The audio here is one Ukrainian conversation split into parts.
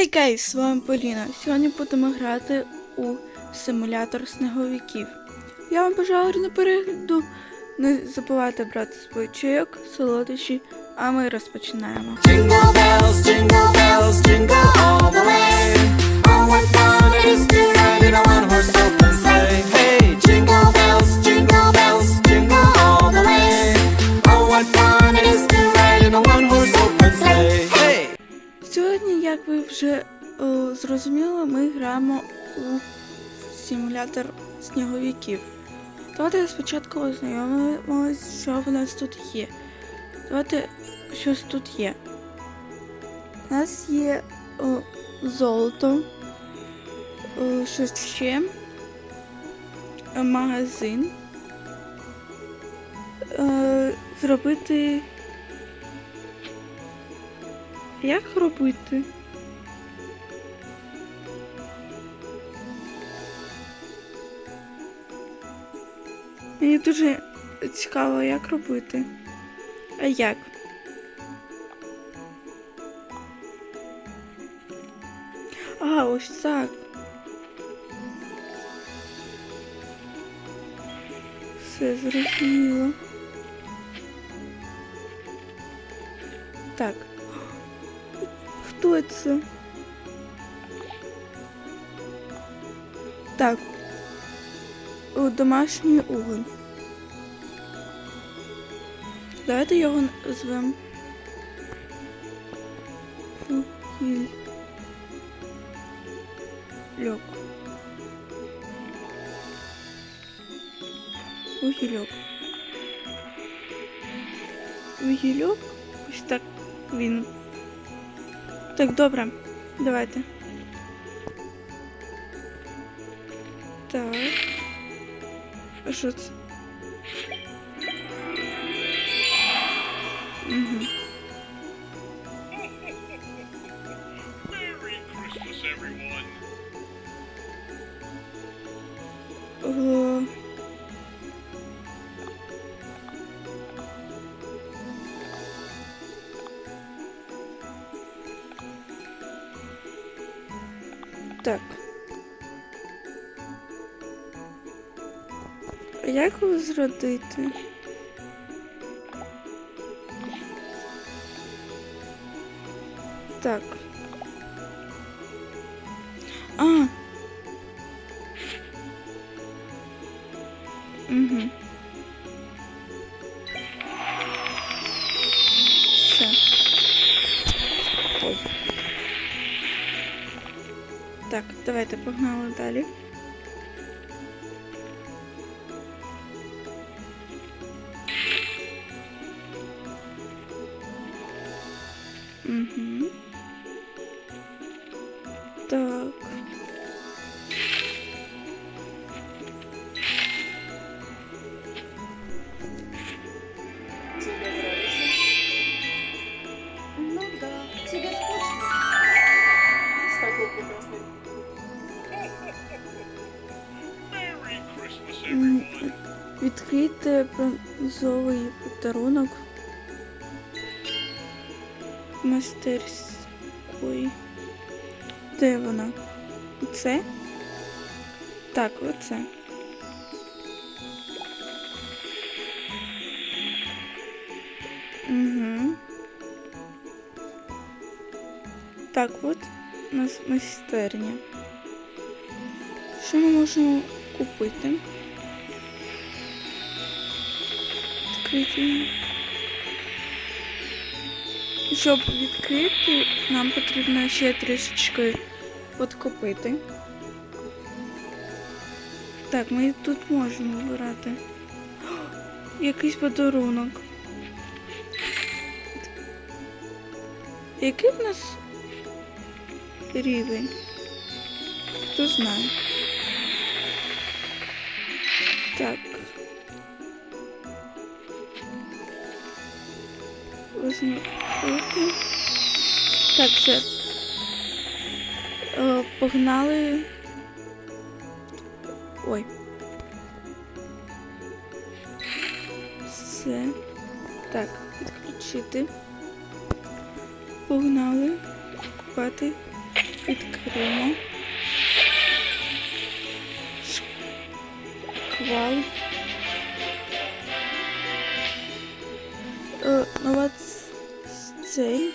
Хей гейс, з вами Поліна. Сьогодні будемо грати у симулятор сніговиків. Я вам бажаю гарного перегляду. Не забувайте брати свій чайок, солодощі, а ми розпочинаємо. Jingle bells, jingle bells, jingle all the way. Як ви вже е, зрозуміли, ми граємо у симулятор сніговиків. Давайте спочатку ознайомимося, що в нас тут є. Давайте щось тут є. У нас є е, золото, е, щось ще, е, магазин. Е, зробити. Як робити? Мені дуже цікаво, як робити. А як? А, ось так. Все зрозуміло. Так. Хто це? Так. О, Домашній уголь. Давайте його назвемо. Угільок. Угільок. Угільок? Ось так він. Так, добре. Давайте. Що це? Угу. Як його зродити? Так. А. Угу. Все. Ой. Так, давайте погнали далі. Відкрийте бронзовий подарунок мастерської. Де вона? Це? Так, оце. Угу. Так, от у нас майстерня. Що ми можемо купити? Відкрити. Щоб відкрити, нам потрібно ще трішечки подкопити. Так, ми тут можемо вибирати. Якийсь подарунок. Який в нас рівень? Хто знає? Так. Руки. Так, все. Е, погнали. Ой. Все. Так, відключити. Погнали. Купати. Відкриємо. Шквал. Е, от цей.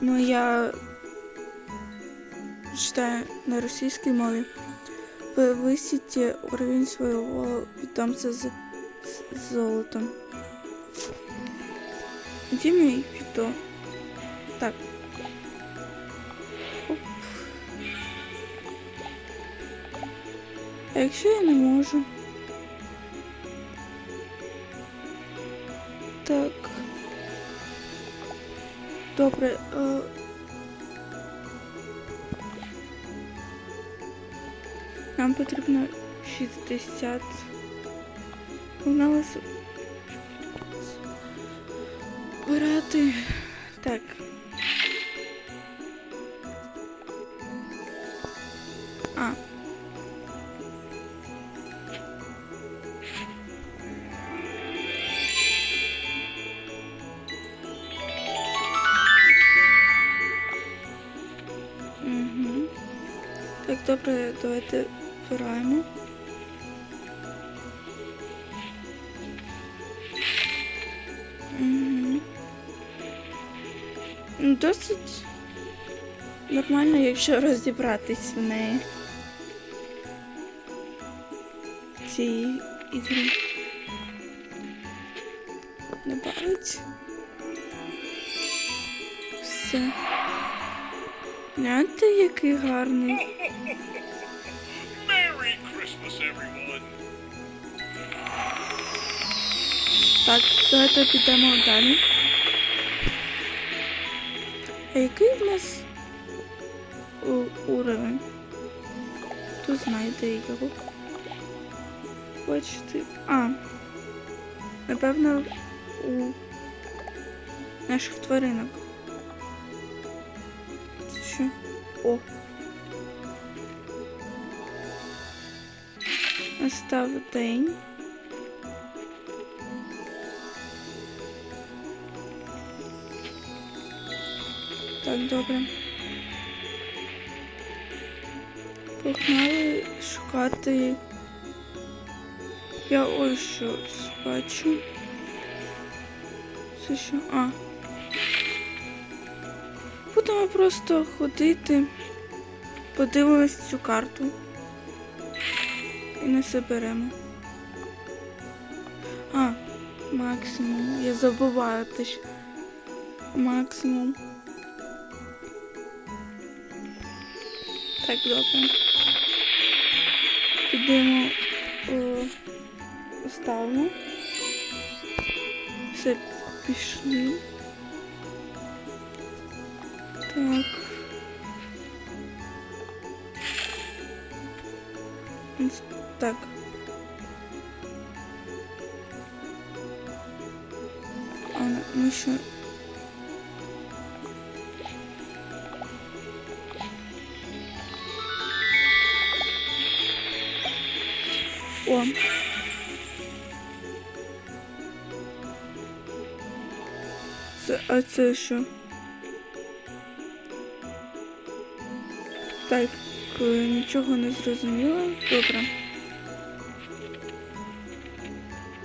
Ну я читаю на російській мові. Повысите уровень своего питомца з золотом. Где мой питом? Так. Оп. А якщо я не можу? Так. Добре. Е... Нам потрібно 60. У нас збирати. Так. Давайте збираємо. Угу. Досить нормально, якщо розібратись в неї. В цій ігрі. Добавить. Все. Гляньте, який гарний. Так, давайте підемо далі. А який в нас уровень? Хто знайде його? Бачите. А. Напевно, у наших тваринок. Це що? О. Настав день. Так, добре. Погнали шукати. Я ось щось бачу. Це що? А. Будемо просто ходити, подивимось цю карту. І не заберемо. А, максимум. Я забуваю теж. Максимум. Так, добре. Підемо о, ставимо. Все, пішли. Так. Так. А, ми ще... О. Це, а це що? Так, е, нічого не зрозуміла. Добре.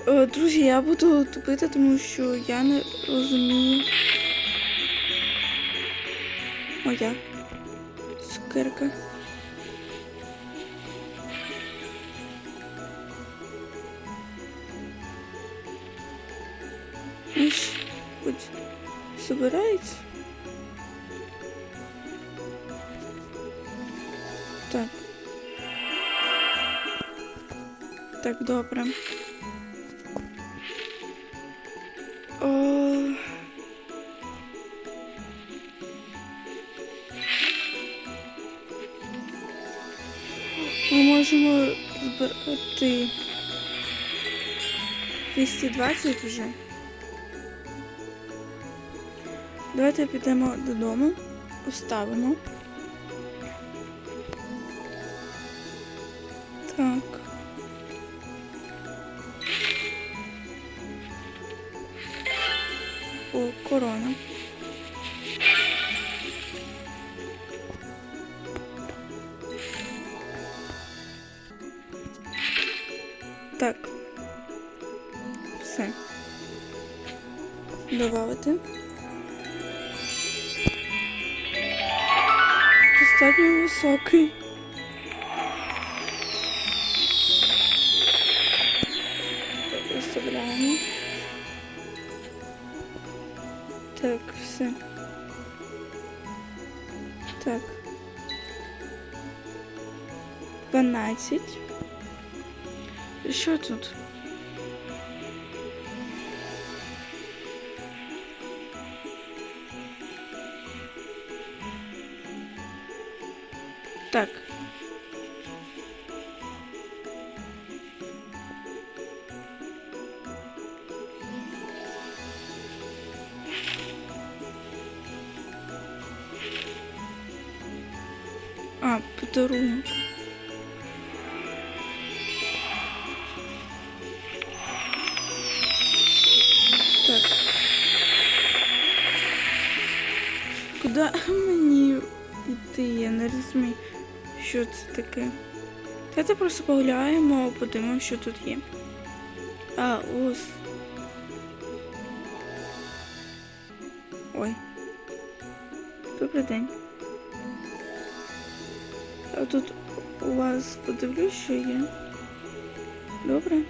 Е, Друзі, я буду тупити, тому що я не розумію. Моя цукерка. Хоч собирається. Так. Так, добре. О... Ми можемо збирати 220 вже. Давайте підемо додому, уставимо. Так. О, корона. Так. Все. Добавити. Достатньо високий. Виставляємо. Так, все. Так. 12. І Що тут? Це таке. Давайте просто погуляємо, подивимося, що тут є. А, ось. Ой. Добрий день. А тут у вас подивлюсь, що є. Добре?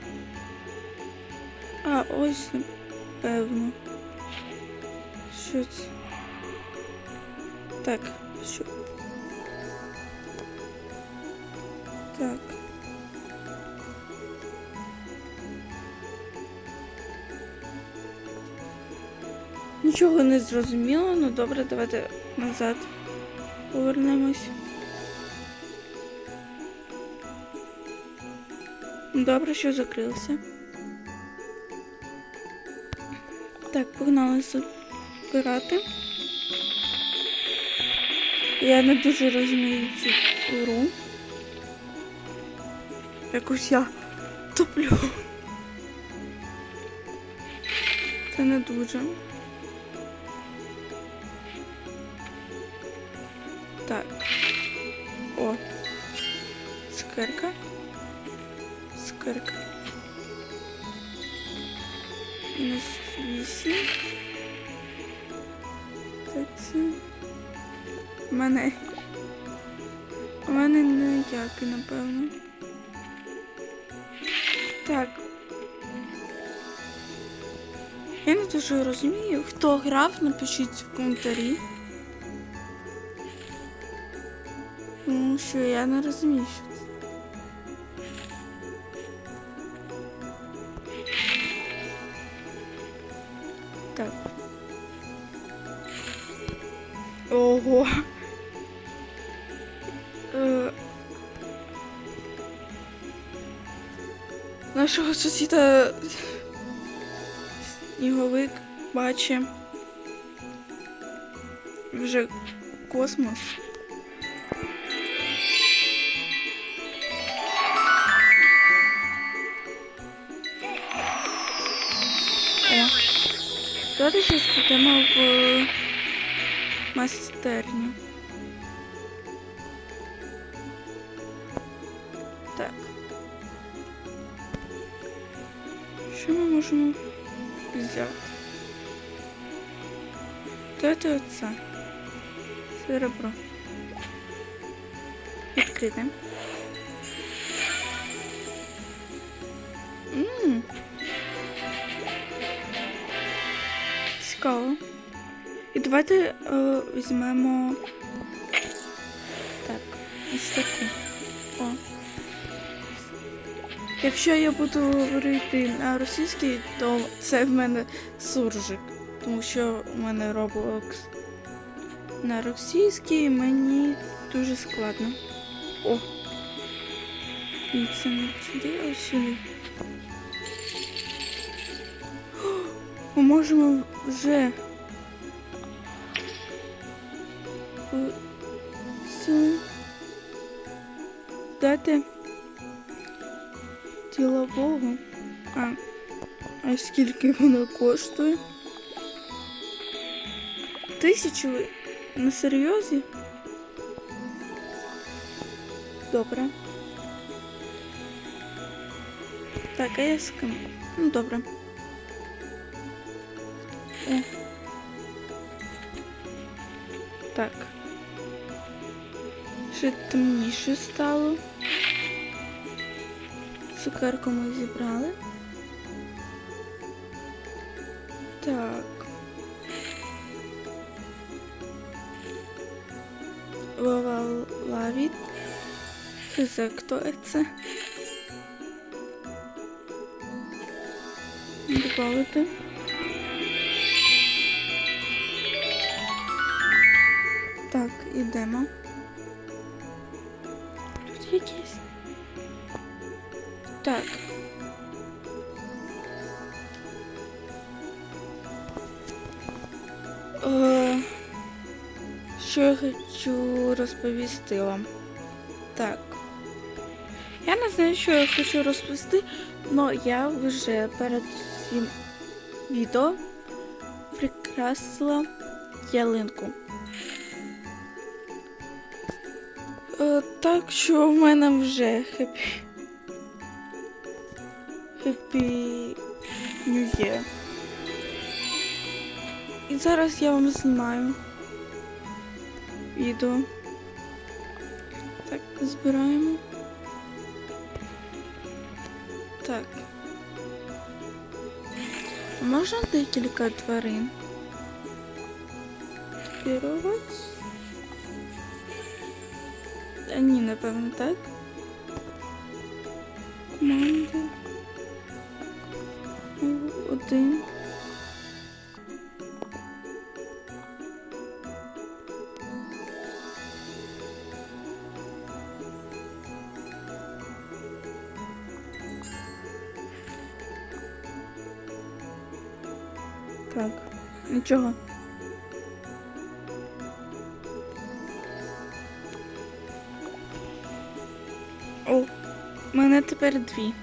А, ось, напевно. Що це? Так, що? Так. Нічого не зрозуміло, ну добре, давайте назад повернемось. Добре, що закрилося. Так, погнали збирати. Я не дуже розумію цю гру. Якось я топлю. Це не дуже. Так. О. Скерка. Скерка. Мінус 8. Так це. У мене. У мене ніякий, напевно. Так. Я не дуже розумію. Хто грав, напишіть в коментарі. Тому що я не розумію, що Нашого сусіда сніговик бачить вже космос. Давайте ще підемо в майстерню. Можемо взяти? Давайте оце. Серебро. Відкрити. Цікаво. І давайте е, візьмемо. Так, ось таку. Якщо я буду говорити на російській, то це в мене суржик, тому що у мене Roblox на російській мені дуже складно. О! І це не сюди, сюди. Ми можемо вже ділового. А, а скільки воно коштує? Тисячу на серйозі? Добре. Так, а я з ким? Ну, добре. О. Так. Ще темніше стало. Цукерку ми зібрали. Так. Вова лавіт. Хз, хто це? Добавити. Так, ідемо. Так. Е, що я хочу розповісти вам? Так. Я не знаю, що я хочу розповісти, але я вже перед цим відео прикрасила ялинку. Е, так що в мене вже хеппі. Happy New Year. І зараз я вам знімаю відео. Так, збираємо. Так. А Можна декілька тварин? Копірувати? Та ні, напевно, так. Команди. Один. Так, нічого. О, мене тепер дві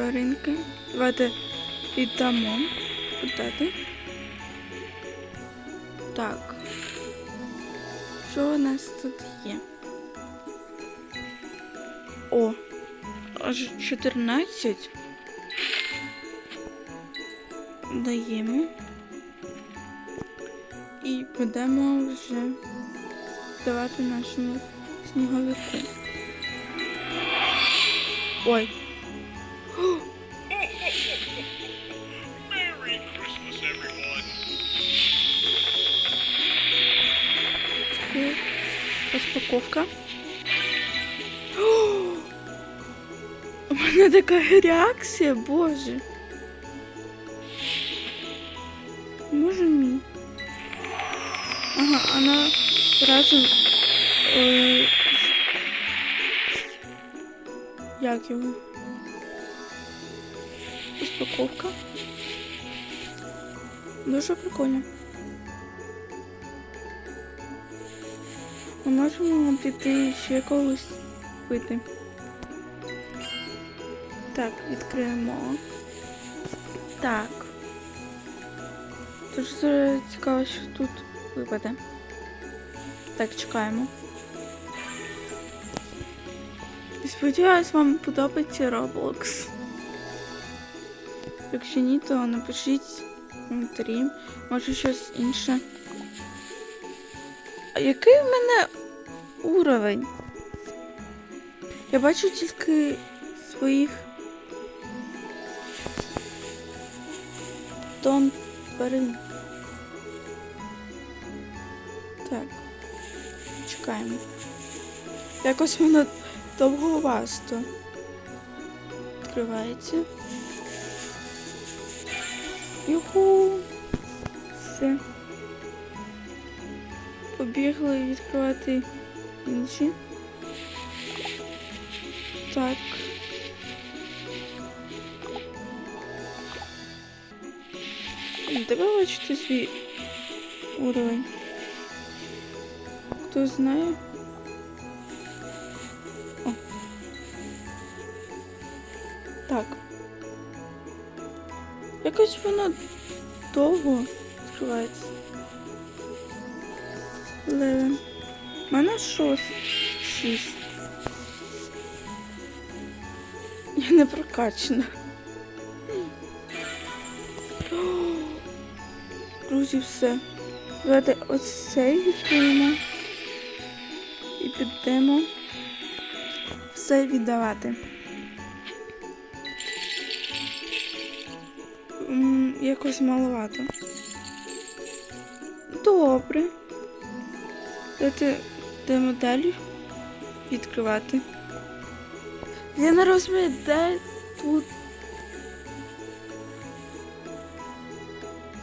тваринки. Давайте віддамо. Подати. Так. Що у нас тут є? О, аж 14. Даємо. І будемо вже давати нашому сніговику. Ой. Розпаковка. О! У мене така реакція, боже. Боже мій. Ага, вона разом. Е, як його? Розпаковка. Дуже прикольно. Ми можемо піти ще когось пити. Так, відкриємо. Так. Дуже цікаво, що тут випаде. Так, чекаємо. Сподіваюсь, вам подобається Roblox. Якщо ні, то напишіть в коментарі. Може щось інше. Який в мене уровень? Я бачу тільки своїх тон тварин. Так, чекаємо. Якось воно довговасто відкривається. Юху! Все. Побігли відкривати інші. Так. Треба бачити свій уровень. Хто знає? О. Так. Якось воно довго відкривається. Левен. У мене шост. Шість. Я не прокачана. Друзі, все. Давайте ось цей відкриємо. І підемо все віддавати. Якось маловато. Добре. Давайте йдемо далі відкривати. Я не розумію, де тут.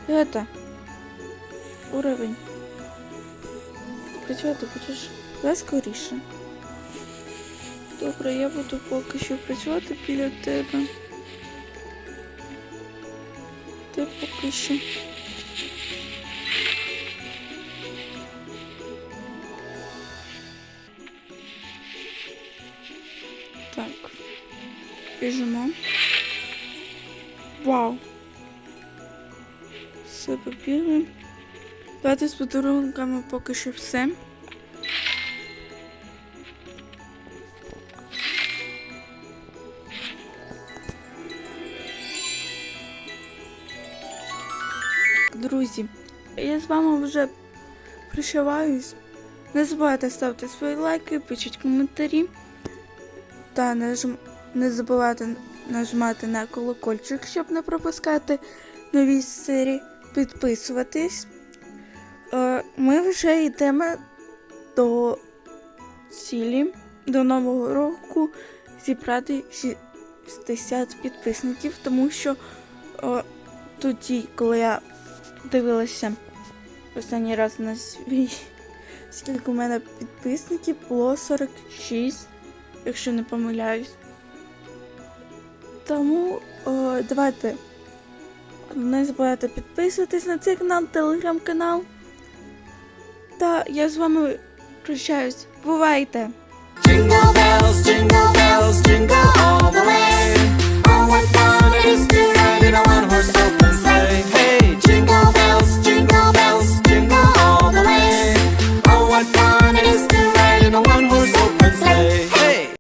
Это. Уровень. Працювати будеш давай скоріше. Добре, я буду поки що працювати біля тебе. Ти поки що. Біжимо. Вау. Все побігли. Давайте з подарунками поки що все. Друзі, я з вами вже прощаваюсь. Не забувайте ставити свої лайки, пишіть коментарі та нажм... не забувайте нажимати на колокольчик, щоб не пропускати нові серії. Підписуватись. Е, Ми вже йдемо до цілі, до нового року зібрати 60 підписників, тому що е, тоді, коли я дивилася останній раз на свій, скільки у мене підписників, було 46, якщо не помиляюсь. Тому е, давайте не забувайте підписуватись на цей канал, телеграм-канал. Та я з вами прощаюсь. Бувайте! Jingle bells, jingle bells, jingle all the way.